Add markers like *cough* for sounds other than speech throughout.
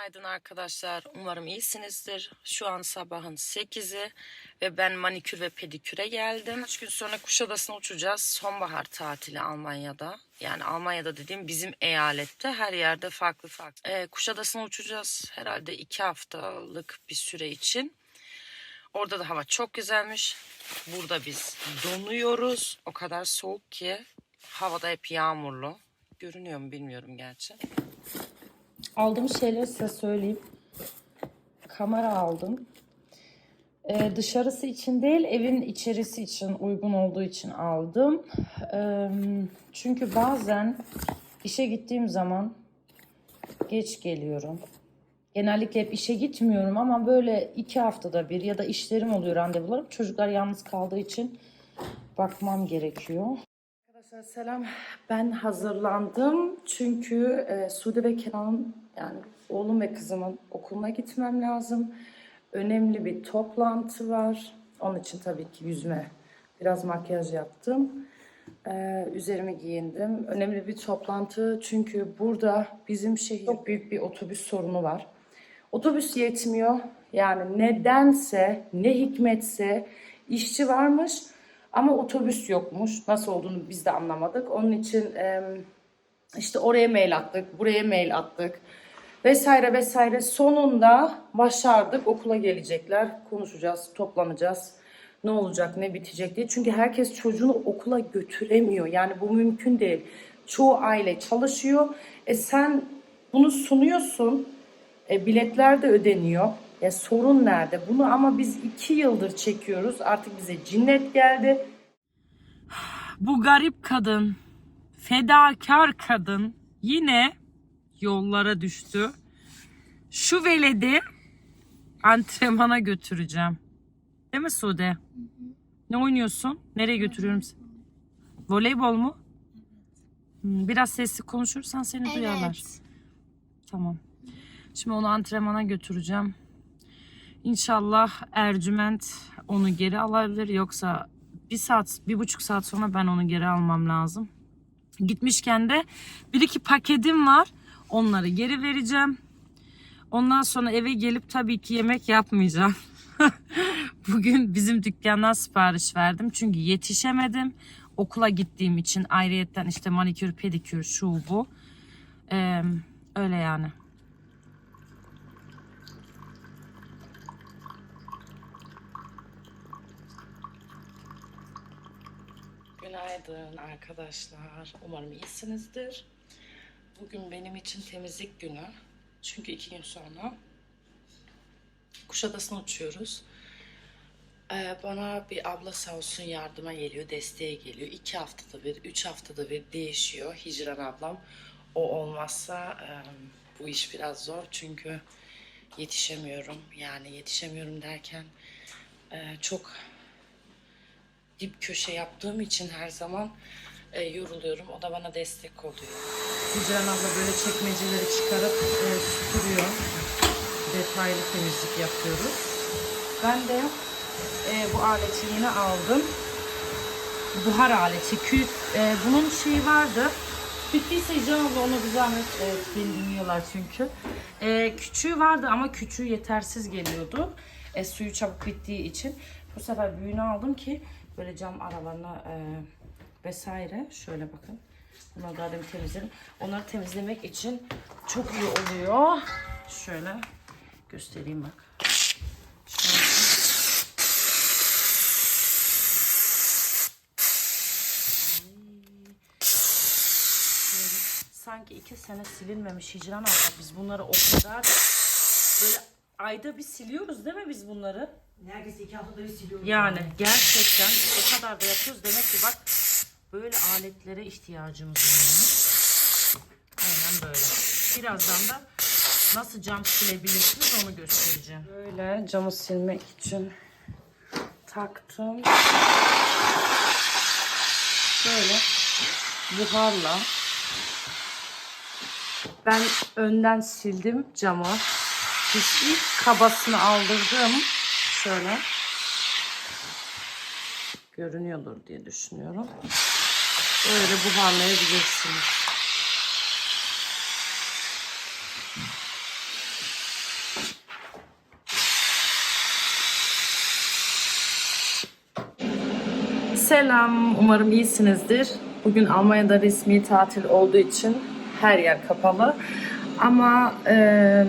Günaydın arkadaşlar. Umarım iyisinizdir. Şu an sabahın 8'i ve ben manikür ve pediküre geldim. Kaç gün sonra Kuşadası'na uçacağız. Sonbahar tatili Almanya'da. Yani Almanya'da dediğim bizim eyalette her yerde farklı farklı. Ee, Kuşadası'na uçacağız herhalde 2 haftalık bir süre için. Orada da hava çok güzelmiş. Burada biz donuyoruz. O kadar soğuk ki havada hep yağmurlu. Görünüyor mu bilmiyorum gerçi. Aldığım şeyleri size söyleyeyim. Kamera aldım. Ee, dışarısı için değil, evin içerisi için uygun olduğu için aldım. Ee, çünkü bazen işe gittiğim zaman geç geliyorum. Genellikle hep işe gitmiyorum ama böyle iki haftada bir ya da işlerim oluyor randevularım. Çocuklar yalnız kaldığı için bakmam gerekiyor. Arkadaşlar selam. Ben hazırlandım çünkü e, Sude ve Kenan'ın yani oğlum ve kızımın okuluna gitmem lazım. Önemli bir toplantı var. Onun için tabii ki yüzüme biraz makyaj yaptım. E, üzerimi giyindim. Önemli bir toplantı çünkü burada bizim şehir çok büyük bir otobüs sorunu var. Otobüs yetmiyor. Yani nedense, ne hikmetse işçi varmış ama otobüs yokmuş. Nasıl olduğunu biz de anlamadık. Onun için e, işte oraya mail attık, buraya mail attık vesaire vesaire. Sonunda başardık. Okula gelecekler. Konuşacağız, toplanacağız. Ne olacak, ne bitecek diye. Çünkü herkes çocuğunu okula götüremiyor. Yani bu mümkün değil. Çoğu aile çalışıyor. E sen bunu sunuyorsun. E, biletler de ödeniyor. Ya sorun nerede? Bunu ama biz iki yıldır çekiyoruz. Artık bize cinnet geldi. Bu garip kadın, fedakar kadın yine yollara düştü. Şu veledi antrenmana götüreceğim. Değil mi Sude? Ne oynuyorsun? Nereye götürüyorum seni? Voleybol mu? Hmm, Biraz sesli konuşursan seni duyarlar. Tamam. Şimdi onu antrenmana götüreceğim. İnşallah Ercüment onu geri alabilir. Yoksa bir saat, bir buçuk saat sonra ben onu geri almam lazım. Gitmişken de bir iki paketim var. Onları geri vereceğim. Ondan sonra eve gelip tabii ki yemek yapmayacağım. *laughs* Bugün bizim dükkandan sipariş verdim. Çünkü yetişemedim. Okula gittiğim için ayrıyetten işte manikür, pedikür, şu bu. Ee, öyle yani. Günaydın arkadaşlar. Umarım iyisinizdir. Bugün benim için temizlik günü. Çünkü iki gün sonra Kuşadası'na uçuyoruz. Ee, bana bir abla sağ olsun yardıma geliyor, desteğe geliyor. İki haftada bir, üç haftada bir değişiyor Hicran ablam. O olmazsa e, bu iş biraz zor çünkü yetişemiyorum. Yani yetişemiyorum derken e, çok dip köşe yaptığım için her zaman e, yoruluyorum. O da bana destek oluyor. Hicran abla böyle çekmeceleri çıkarıp e, süpürüyor. Detaylı temizlik yapıyoruz. Ben de e, bu aleti yeni aldım. Buhar aleti. Kü, e, bunun şeyi vardı. Bittiyse Hicran abla onu bir zahmet e, beni dinliyorlar çünkü. E, küçüğü vardı ama küçüğü yetersiz geliyordu. E, suyu çabuk bittiği için. Bu sefer büyüğünü aldım ki böyle cam aralarına e, vesaire. Şöyle bakın. Bunları daha demin temizledim. Onları temizlemek için çok iyi oluyor. Şöyle göstereyim bak. Sanki iki sene silinmemiş Hicran abla. Biz bunları o kadar böyle ayda bir siliyoruz değil mi biz bunları? Neredeyse iki haftada bir siliyorum. Yani gerçekten o kadar da yapıyoruz. Demek ki bak böyle aletlere ihtiyacımız varmış. Aynen böyle. Birazdan da nasıl cam silebilirsiniz onu göstereceğim. Böyle camı silmek için taktım. Böyle buharla ben önden sildim camı. Biz ilk kabasını aldırdım şöyle görünüyordur diye düşünüyorum. Böyle buharlayabilirsiniz. Selam, umarım iyisinizdir. Bugün Almanya'da resmi tatil olduğu için her yer kapalı. Ama e,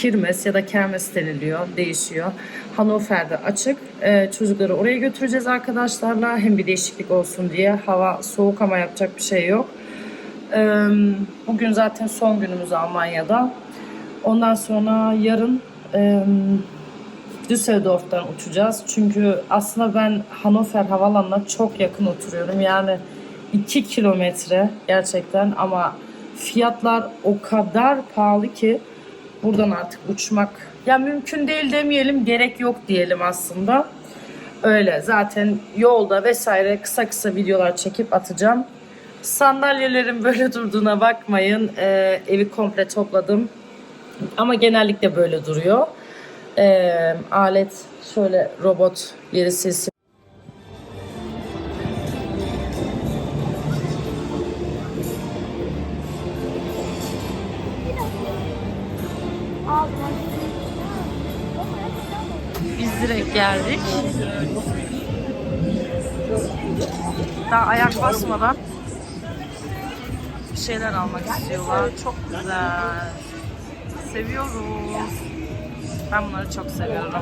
kirmes ya da kermes deniliyor, değişiyor. Hannover'de açık. E, çocukları oraya götüreceğiz arkadaşlarla. Hem bir değişiklik olsun diye. Hava soğuk ama yapacak bir şey yok. E, bugün zaten son günümüz Almanya'da. Ondan sonra yarın e, Düsseldorf'tan uçacağız. Çünkü aslında ben Hannover Havalanı'na çok yakın oturuyorum. Yani 2 kilometre gerçekten ama fiyatlar o kadar pahalı ki buradan artık uçmak ya mümkün değil demeyelim gerek yok diyelim aslında. Öyle zaten yolda vesaire kısa kısa videolar çekip atacağım. Sandalyelerin böyle *laughs* durduğuna bakmayın. Ee, evi komple topladım. Ama genellikle böyle duruyor. Ee, alet şöyle robot yeri silsin. Direkt geldik. Daha ayak basmadan bir şeyler almak istiyorlar. Çok güzel. Seviyoruz. Ben bunları çok seviyorum.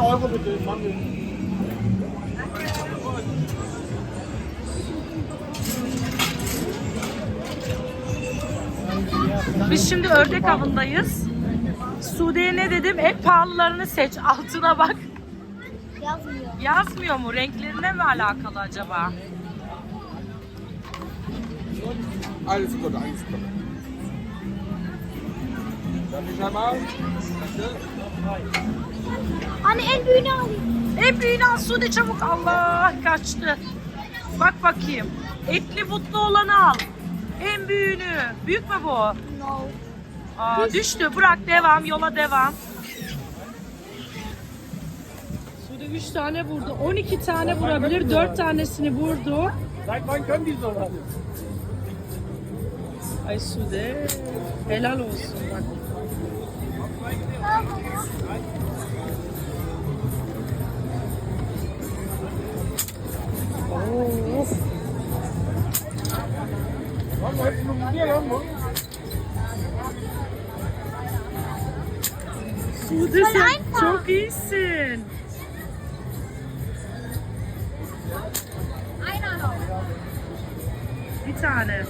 10 Euro bitte, Mann. Biz şimdi ördek avındayız. Sude'ye ne dedim? En pahalılarını seç. Altına bak. Yazmıyor. Yazmıyor mu? Renklerine mi alakalı acaba? Sekunde. Darf ich einmal? Anne en büyüğünü alayım. En büyüğünü al Sude çabuk. Allah kaçtı. Bak bakayım. Etli butlu olanı al. En büyüğünü. Büyük mü bu? No. Aa, düştü. Bırak devam. Yola devam. 3 tane vurdu. 12 tane vurabilir. 4 tanesini vurdu. Ay Sude. Helal olsun bak. Noch hier lang, Mann? Sude sen çok iyisin. Tane.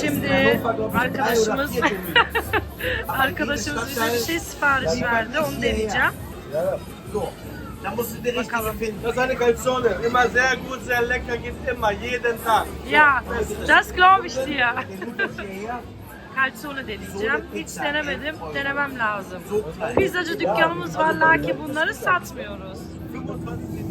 Şimdi arkadaşımız *laughs* arkadaşımız bize bir şey sipariş verdi. Onu deneyeceğim. Da musst du den richtigen finden. Das ist eine Calzone. Immer sehr gut, sehr lecker, gibt immer, jeden Tag. Glaube ich dir. Calzone deneyeceğim. Hiç denemedim. Denemem lazım. Pizzacı dükkanımız var lakin bunları satmıyoruz. 25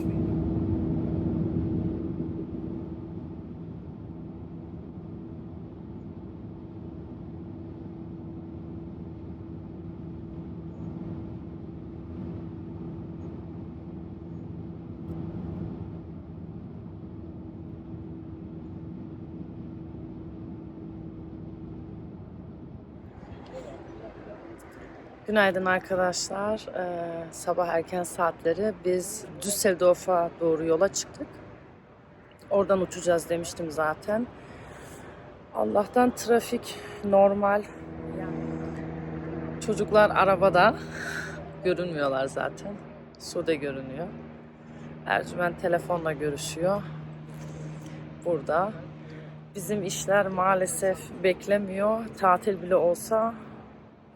Günaydın arkadaşlar. Ee, sabah erken saatleri biz Düsseldorf'a doğru yola çıktık. Oradan uçacağız demiştim zaten. Allah'tan trafik normal. Çocuklar arabada. Görünmüyorlar zaten. Sude görünüyor. Ercüment telefonla görüşüyor. Burada. Bizim işler maalesef beklemiyor. Tatil bile olsa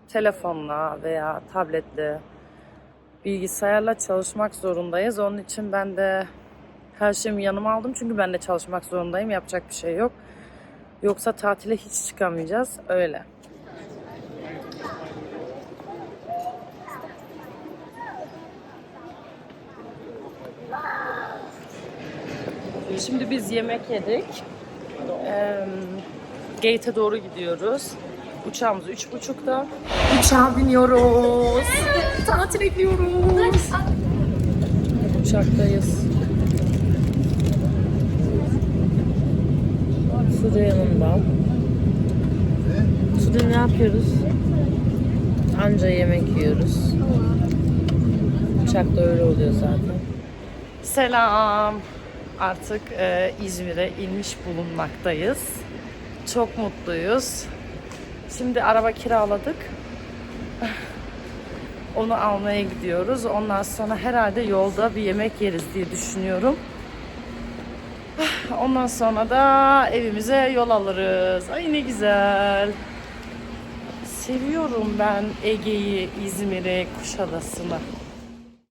telefonla veya tabletle, bilgisayarla çalışmak zorundayız. Onun için ben de her şeyimi yanıma aldım. Çünkü ben de çalışmak zorundayım. Yapacak bir şey yok. Yoksa tatile hiç çıkamayacağız. Öyle. Şimdi biz yemek yedik. Ee, gate'e doğru gidiyoruz. Uçağımız üç buçukta. Uçağa biniyoruz. Tatile gidiyoruz. Uçaktayız. Sude yanında. Sude ne yapıyoruz? Anca yemek yiyoruz. uçakta öyle oluyor zaten. Selam. Artık e, İzmir'e inmiş bulunmaktayız. Çok mutluyuz. Şimdi araba kiraladık. *laughs* Onu almaya gidiyoruz. Ondan sonra herhalde yolda bir yemek yeriz diye düşünüyorum. *sighs* Ondan sonra da evimize yol alırız. Ay ne güzel. Seviyorum ben Ege'yi, İzmir'i, Kuşadası'nı.